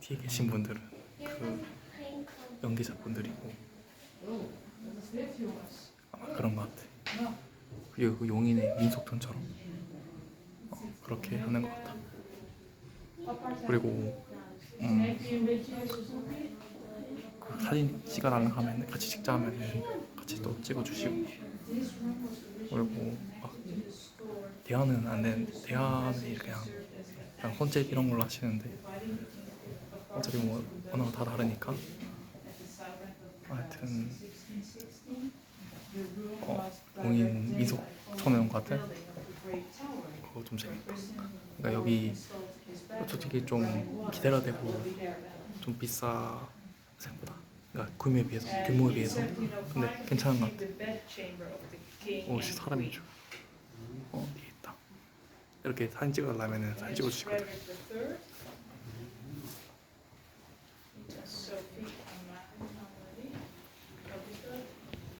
뒤에 계신 분들은 그 연기자 분들이고 아마 그런 것 같아. 그리고 그 용인의 민속촌처럼 어, 그렇게 하는 것 같아. 그리고 음, 그 사진 찍어달라 하면 같이 찍자 하면 같이 또 찍어주시고 그리고 막 대화는 안 되는데 대화는 그냥 그냥 손짓 이런 걸로 하시는데 어차피 뭐 언어가 다 다르니까 하여튼 어, 용인 미속 촌원 같은 그거 좀 재밌다. 그러니까 여기 솔직히 좀 기대가 되고 좀 비싸 생각보다 그러니까 규모에 비해서 규모에 비해서 근데 괜찮은 것 같아. 오, 씨 사람이 줄. 어. 이렇게 사진 찍으려면은 사진 찍어주시거든.